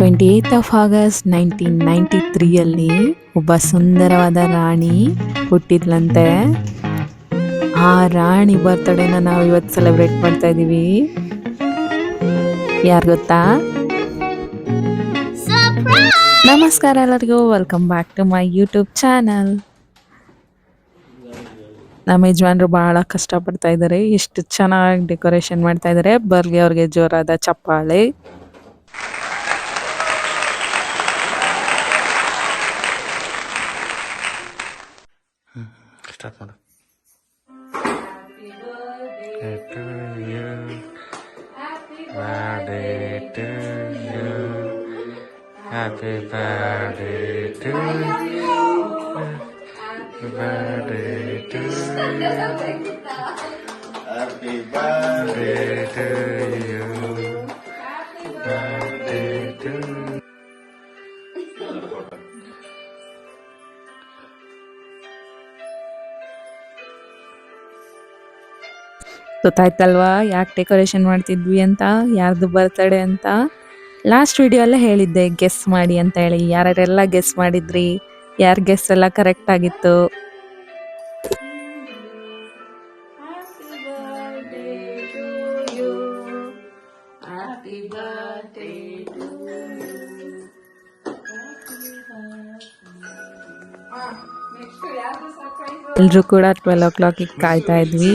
Twenty eight of August nineteen ninety ತ್ರೀಯಲ್ಲಿ ಒಬ್ಬ ಸುಂದರವಾದ ರಾಣಿ ಹುಟ್ಟಿದ್ಲಂತೆ. ಆ ರಾಣಿ ಬರ್ತಡೇನ ನಾವು ಇವತ್ತು ಸೆಲೆಬ್ರೇಟ್ ಮಾಡ್ತಾ ಇದ್ದೀವಿ ಯಾರು ಗೊತ್ತಾ? ನಮಸ್ಕಾರ ಎಲ್ಲರಿಗೂ welcome back to my YouTube channel ನಮ್ಮ ಯಜಮಾನ್ರು ಬಹಳ ಕಷ್ಟಪಡ್ತಾ ಇದ್ದಾರೆ ಎಷ್ಟು ಚೆನ್ನಾಗಿ ಡೆಕೋರೇಷನ್ ಮಾಡ್ತಾ ಇದ್ದಾರೆ ಬರ್ಲಿ ಅವ್ರಿಗೆ ಜೋರಾದ ಚಪ್ಪಾಳೆ. ಸ್ಟಾರ್ಟ್ ಮಾಡು happy birthday to birthday to Happy birthday to you ಗೊತ್ತಾಯ್ತಲ್ವಾ? ಯಾಕೆ ಡೆಕೋರೇಷನ್ ಮಾಡ್ತಿದ್ವಿ ಅಂತ? ಯಾರ್ದು ಬರ್ತಡೆ ಅಂತ? ಲಾಸ್ಟ್ ವಿಡಿಯೋ ಅಲ್ಲೇ ಹೇಳಿದ್ದೆ ಗೆಸ್ ಮಾಡಿ ಅಂತ ಹೇಳಿ. ಯಾರ್ಯಾರೆಲ್ಲ ಗೆಸ್ ಮಾಡಿದ್ರಿ? ಯಾರ ಗೆಸ್ ಎಲ್ಲ ಕರೆಕ್ಟ್ ಆಗಿತ್ತು? ಎಲ್ರು ಕೂಡ ಟ್ವೆಲ್ ಓ ಕ್ಲಾಕಿಗೆ ಕಾಯ್ತಾ ಇದ್ವಿ.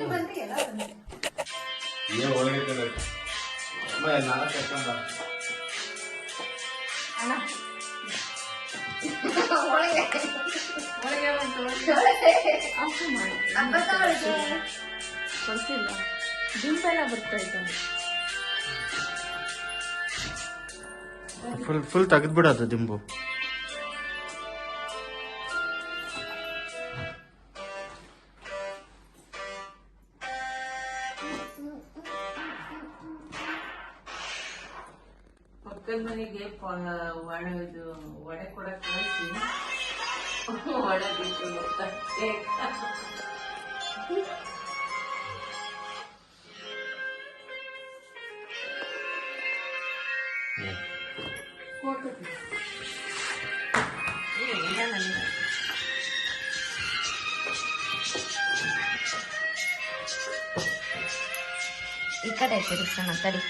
ಅಮ್ಮ ಬರ್ತಾ ಹಾಕೊಂಡ ಫುಲ್ ಫುಲ್ ತೆಗೆದ್ಬಿಡೋದು ದಿಂಬು. ಮನೆಗೆ ಒಡೆ ಇದು ಒಡೆ ಕೊಡಕ್ ಕಳಿಸಿ ಒಡೆ ಬಿಟ್ಟು ಬರ್ತಾರೆ. ಏ, ಇಲ್ಲ ನನಗೆ. ಈ ಕಡೆ ತಿರುಗಿಸೋಣ ತಡಿ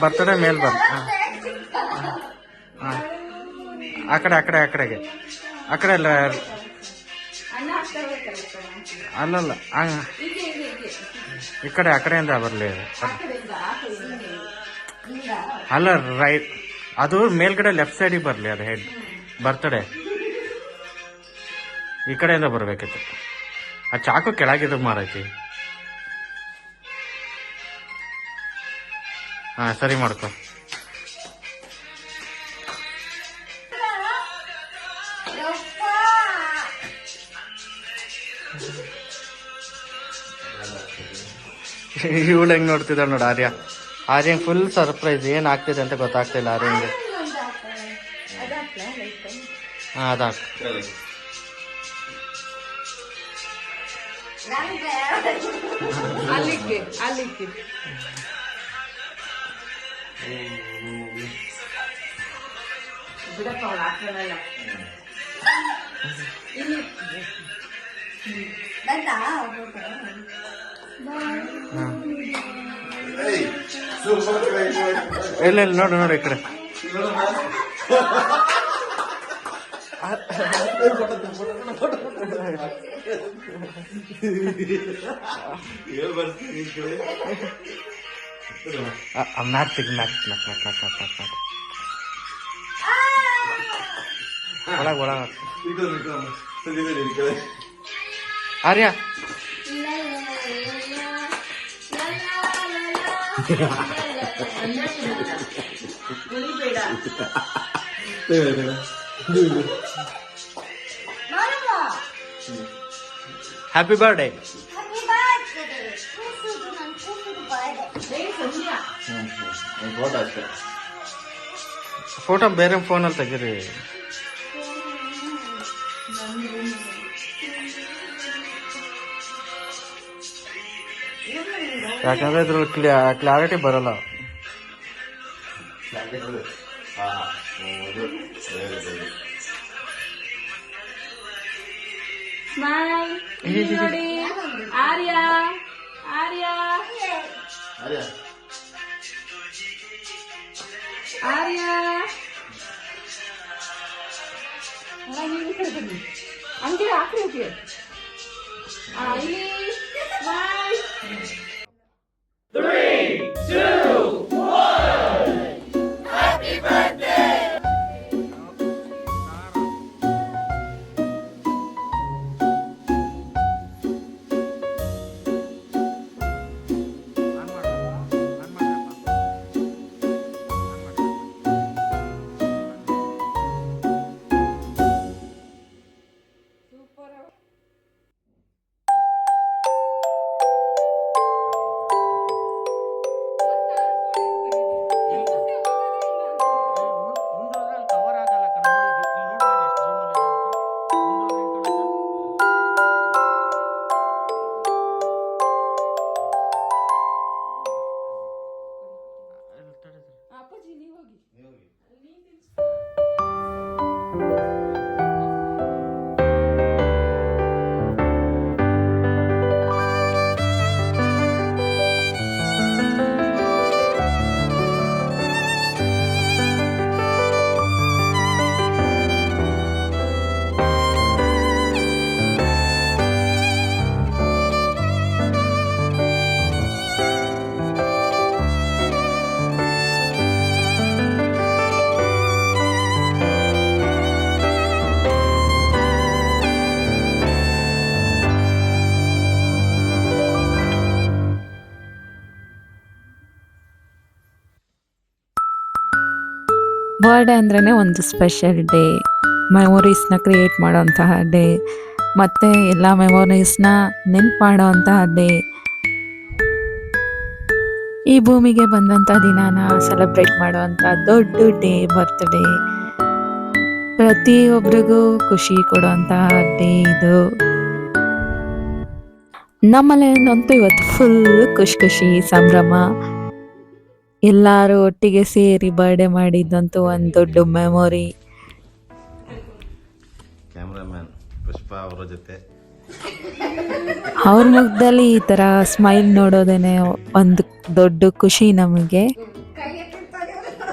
ಬರ್ತಡೆ ಮೇಲ್ ಬರ್. ಆ ಕಡೆ ಆ ಕಡೆ, ಆ ಕಡೆಗೆ. ಆ ಕಡೆ ಅಲ್ಲ. ಅಲ್ಲಲ್ಲ ಈ ಕಡೆ, ಆ ಕಡೆಯಿಂದ ಬರಲಿ. ಅಲ್ಲ, ರೈಟ್. ಅದು ಮೇಲ್ಗಡೆ ಲೆಫ್ಟ್ ಸೈಡಿಗೆ ಬರಲಿ, ಅದು ಹೆಡ್ ಬರ್ತಡೆ ಈ ಕಡೆಯಿಂದ ಬರಬೇಕಿತ್ತು. ಆ ಚಾಕು ಕೆಳಗಿದ್ರು ಮಾರೈತಿ. ಹಾ ಸರಿ ಮಾಡ್ಕೊ. ಇವಳು ಹೆಂಗ್ ನೋಡ್ತಿದ್ದಾಳೆ ನೋಡು ಆರ್ಯ. ಆರ್ಯ ಫುಲ್ ಸರ್ಪ್ರೈಸ್ ಏನ್ ಆಗ್ತಿದೆ ಅಂತ ಗೊತ್ತಾಗ್ತಿಲ್ಲ ಆರ್ಯಂಗೆ. ಹಾ ಅದಾಕ್ ಅಲ್ಲಿಕ್ಕೆ ಅಲ್ಲಿಕ್ಕೆ. ಬಿಡಪ್ಪ ಅವಳು ಹಾಕೊಳ್ಳಲ್ಲ ಬಂತಾ ಏಯ್ ಇಲ್ಲ ಇಲ್ಲ ನೋಡು ನೋಡು ಈ ಕಡೆ. ಹೇಳ್ ಬರ್ತೀನಿ ಈ ಕಡೆ ಮ್ಯಾಕ್ ತೆಗಿ ಮ್ಯಾಕ್ ಮ್ಯಾಕ್ ಮ್ಯಾಕ್ ಮ್ಯಾಕ್ ಮ್ಯಾಕ್ ಮ್ಯಾಕ್ ಮ್ಯಾಕ್ ಒಳಗೆ ಒಳಗೆ ಹ್ಯಾಪಿ ಬರ್ಡೇ ಫೋಟೋ ಬೇರೆ ಫೋಟೋ ಬೇರೆ ಫೋನಲ್ಲಿ ತೆಗೀರಿ ಯಾಕಂದ್ರೆ ಇದ್ರಲ್ಲಿ ಕ್ಲಾರಿಟಿ ಬರಲ್ಲ ಹಾ ಸ್ಮೈಲ್ ಇಲ್ಲಿ ನೋಡಿ ಆರ್ಯ ಆರ್ಯ ಅದೇ ಆರ್ಯ ಹಂಗೆ ಹಾಕ್ರಿ ಓಕೆ ಇಲ್ಲಿ ಸ್ಮೈಲ್ ಬರ್ಡೇ ಅಂದ್ರೇ ಒಂದು ಸ್ಪೆಷಲ್ ಡೇ ಮೆಮೊರೀಸ್ನ ಕ್ರಿಯೇಟ್ ಮಾಡೋಂತಹ ಡೇ ಮತ್ತು ಎಲ್ಲ ಮೆಮೊರೀಸ್ನ ನೆನ್ಪು ಮಾಡೋವಂತಹ ಡೇ ಈ ಭೂಮಿಗೆ ಬಂದಂಥ ದಿನಾನ ಸೆಲೆಬ್ರೇಟ್ ಮಾಡುವಂಥ ದೊಡ್ಡ ಡೇ ಬರ್ತ್ಡೇ ಪ್ರತಿಯೊಬ್ಬರಿಗೂ ಖುಷಿ ಕೊಡುವಂತಹ ಡೇ ಇದು. ನಮ್ಮಲ್ಲೇನಂತೂ ಇವತ್ತು ಫುಲ್ ಖುಷಿ ಖುಷಿ ಸಂಭ್ರಮ. ಎಲ್ಲರೂ ಒಟ್ಟಿಗೆ ಸೇರಿ ಬರ್ಡೇ ಮಾಡಿದ್ದಂತೂ ಒಂದು ದೊಡ್ಡ ಮೆಮೊರಿ ಕ್ಯಾಮ್ರಾಮ್ಯಾನ್ ಪುಷ್ಪ ಅವರ ಜೊತೆ. ಅವ್ರ ಮುಖದಲ್ಲಿ ಈ ಥರ ಸ್ಮೈಲ್ ನೋಡೋದೇನೆ ಒಂದು ದೊಡ್ಡ ಖುಷಿ ನಮಗೆ.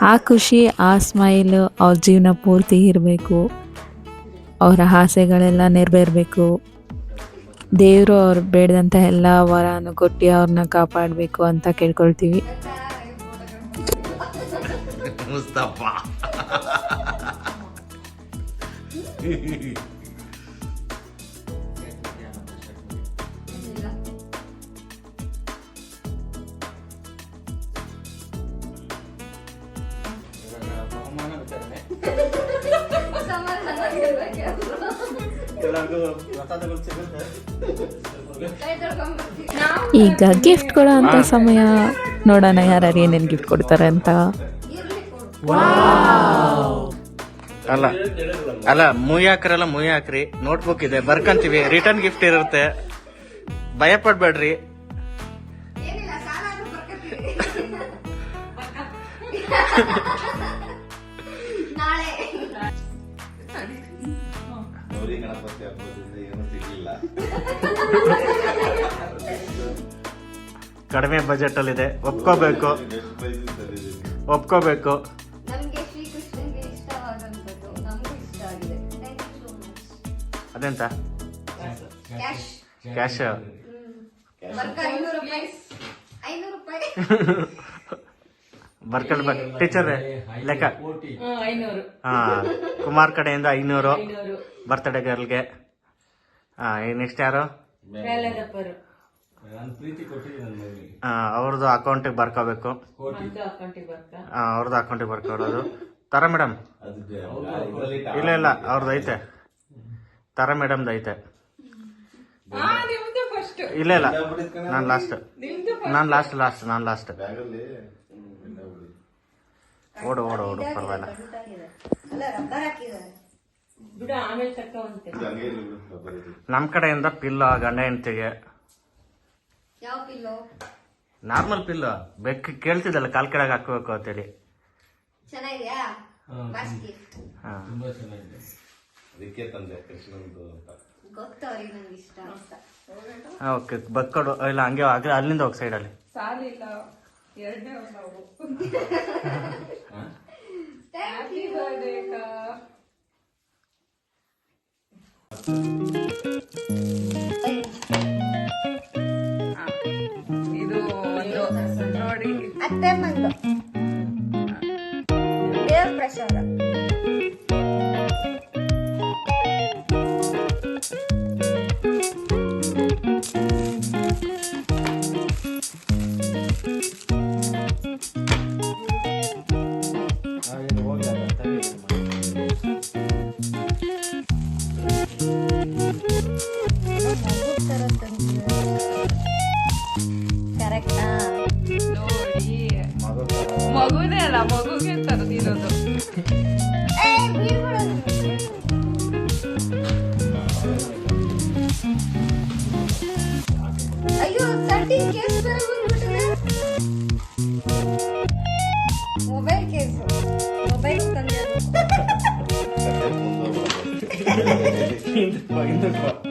ಆ ಖುಷಿ ಆ ಸ್ಮೈಲು ಅವ್ರ ಜೀವನ ಪೂರ್ತಿ ಇರಬೇಕು. ಅವರ ಆಸೆಗಳೆಲ್ಲ ನೆರವೇರಬೇಕು. ದೇವರು ಅವ್ರು ಬೇಡದಂಥ ಎಲ್ಲ ವರನು ಕೊಟ್ಟು ಅವ್ರನ್ನ ಕಾಪಾಡಬೇಕು ಅಂತ ಕೇಳ್ಕೊಳ್ತೀವಿ. ಮುಸ್ತಫ ಈಗ ಗಿಫ್ಟ್ ಕೊಡೋ ಅಂಥ ಸಮಯ ನೋಡೋಣ ಯಾರ್ಯಾರು ಏನೇನು ಗಿಫ್ಟ್ ಕೊಡ್ತಾರೆ ಅಂತ. ಅಲ್ಲ ಅಲ್ಲ ಮೂವಿ ಹಾಕ್ರಲ್ಲ ಮೂವಿ ಹಾಕ್ರಿ ನೋಟ್ಬುಕ್ ಇದೆ ಬರ್ಕಂತೀವಿ. ರಿಟರ್ನ್ ಗಿಫ್ಟ್ ಇರುತ್ತೆ. ಭಯ ಪಡ್ಬೇಡ್ರಿ ಕಡಿಮೆ ಬಜೆಟ್ ಅಲ್ಲಿ ಇದೆ ಒಪ್ಕೋಬೇಕು? ಒಪ್ಕೋಬೇಕು. ಅದೆಂತ? ಕ್ಯಾಶ್ ಬರ್ಕ ಬರ್ಕಲ್ ಬರ್ ಟೀಚರ್ ಲೆಕ್ಕ. ಹಾ ಕುಮಾರ್ ಕಡೆಯಿಂದ ಐನೂರು. ಬರ್ತಡೇ ಗರ್ಲ್ಗೆ ಹಾ ನೆಕ್ಸ್ಟ್ ಯಾರು? ಅವ್ರದ್ದು ಅಕೌಂಟಿಗೆ ಬರ್ಕೋಬೇಕು. ಅವ್ರದ್ದು ಅಕೌಂಟಿಗೆ ಬರ್ಕೊಡೋದು ತರ ಮೇಡಮ್ ಇಲ್ಲ ಇಲ್ಲ ಅವ್ರದ್ದು ಐತೆ. ತರ ಮೇಡಮ್ದು ಐತೆ. ಹಾ ನಿಮ್ದು ಫಸ್ಟ್ ಇಲ್ಲ ಇಲ್ಲ. ನಾನು ಲಾಸ್ಟ್ ನಿಮ್ದು ನಾನು ಲಾಸ್ಟ್ ಲಾಸ್ಟ್ ನಾನು ಲಾಸ್ಟ್. ಓಡು ಓಡು ಓಡು ಪರವಾಗಿಲ್ಲ. ನಮ್ಮ ಕಡೆಯಿಂದ ಪಿಲ್ಲ ಗಂಡ ಹೆಂಡತಿಗೆ. ಯಾವ ಪಿಲ್ಲೋ? ನಾರ್ಮಲ್ ಪಿಲ್ಲ. ಬೆಕ್ ಕೇಳ್ತಿದ್ದಲ್ಲ ಕಾಲ್ ಕೆಳಗೆ ಹಾಕೋಬೇಕು ಅಂತೇಳಿ. ಹಾ ಅದಕ್ಕೆ ತಂದೆ ಕೃಷ್ಣಂದು ಅಂತ. ಗೊತ್ತು ಅವ್ರಿಗೆ ನಂಗೆ ಇಷ್ಟ ಅಂತ. ಓಕೆ. ಬಕ್ಕೊಡು ಇಲ್ಲ ಹಂಗೆ ಆಗ್ರೆ ಅಲ್ಲಿಂದ ಹೋಗಿ ಸೈಡಲ್ಲಿ ಸಾಲಿಲ್ಲ ಎರಡನೇ ನಾವು. ಥ್ಯಾಂಕ್ ಯು ಬರ್ಡೇ ಇದು ಒಂದು ನೋಡಿ ಅತ್ತೆ ಮಂದು ದೇವ್ರ ಪ್ರಸಾದ. 먹으래라. 먹으겠다 니너도. Ainda pá, ainda pá.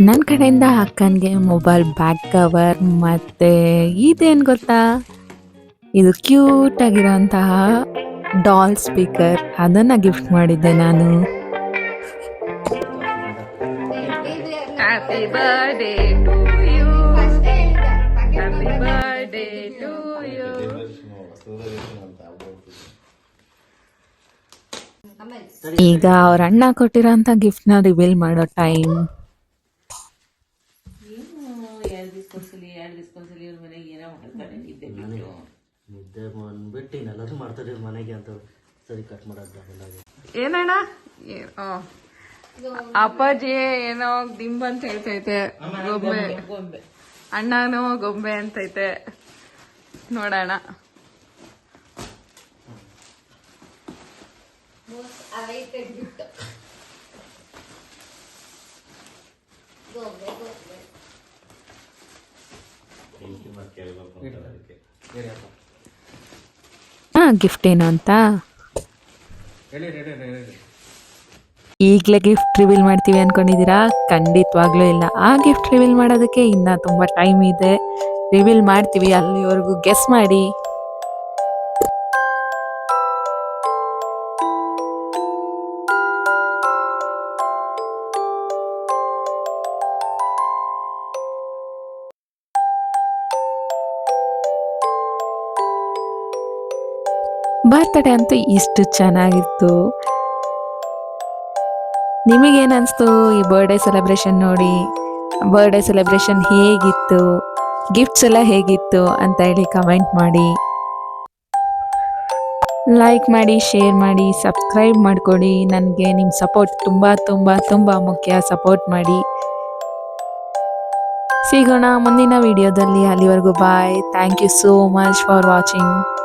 ನನ್ನ ಕಡೆಯಿಂದ ಅಕ್ಕನಿಗೆ ಮೊಬೈಲ್ ಬ್ಯಾಕ್ ಕವರ್ ಮತ್ತು ಇದೇನು ಗೊತ್ತಾ? ಇದು ಕ್ಯೂಟ್ ಆಗಿರೋಂತಹ ಡಾಲ್ ಸ್ಪೀಕರ್ ಅದನ್ನು ಗಿಫ್ಟ್ ಮಾಡಿದ್ದೆ ನಾನು. Happy birthday to you happy birthday to you ಈಗ ಅವ್ರ ಅಣ್ಣ ಕೊಟ್ಟಿರೋಂಥ ಗಿಫ್ಟ್ನ ರಿವೀಲ್ ಮಾಡೋ ಟೈಮ್ ಮಾಡ್ತಾರೆ ಮನೆಗೆ ಅಂತ ಸರಿ ಕಟ್ ಮಾಡೋದು ಏನಣ್ಣ? ಆ. ಅಪ್ಪಾಜಿ ಏನೋ ದಿಂಬ ಅಂತ ಹೇಳ್ತೈತೆ. ಗೊಂಬೆ. ಅಣ್ಣನೂ ಗೊಂಬೆ ಅಂತೈತೆ. ನೋಡೋಣ. ಕೇಳಬೇಕು ಅಂತ ಅದಕ್ಕೆ. ಗಿಫ್ಟ್ ಏನು ಅಂತ? ಈಗಲೇ ಗಿಫ್ಟ್ ರಿವೀಲ್ ಮಾಡ್ತೀವಿ ಅನ್ಕೊಂಡಿದ್ದೀರಾ? ಖಂಡಿತವಾಗ್ಲೂ ಇಲ್ಲ. ಆ ಗಿಫ್ಟ್ ರಿವೀಲ್ ಮಾಡೋದಕ್ಕೆ ಇನ್ನೂ ತುಂಬ ಟೈಮ್ ಇದೆ. ರಿವೀಲ್ ಮಾಡ್ತೀವಿ ಅಲ್ಲಿವರೆಗೂ. ಗೆಸ್ ಮಾಡಿ. ಬರ್ತಡೇ ಅಂತೂ ಇಷ್ಟು ಚೆನ್ನಾಗಿತ್ತು. ನಿಮಗೇನು ಅನಿಸ್ತು ಈ ಬರ್ಡೇ ಸೆಲೆಬ್ರೇಷನ್ ನೋಡಿ? ಬರ್ಡೇ ಸೆಲೆಬ್ರೇಷನ್ ಹೇಗಿತ್ತು? ಗಿಫ್ಟ್ಸ್ ಎಲ್ಲ ಹೇಗಿತ್ತು ಅಂತ ಹೇಳಿ ಕಮೆಂಟ್ ಮಾಡಿ. ಲೈಕ್ ಮಾಡಿ, ಶೇರ್ ಮಾಡಿ, ಸಬ್ಸ್ಕ್ರೈಬ್ ಮಾಡಿಕೊಡಿ. ನನಗೆ ನಿಮ್ಮ ಸಪೋರ್ಟ್ ತುಂಬ ತುಂಬ ತುಂಬ ಮುಖ್ಯ. ಸಪೋರ್ಟ್ ಮಾಡಿ. ಸಿಗೋಣ ಮುಂದಿನ ವಿಡಿಯೋದಲ್ಲಿ. ಅಲ್ಲಿವರೆಗೂ bye. Thank you so much for watching.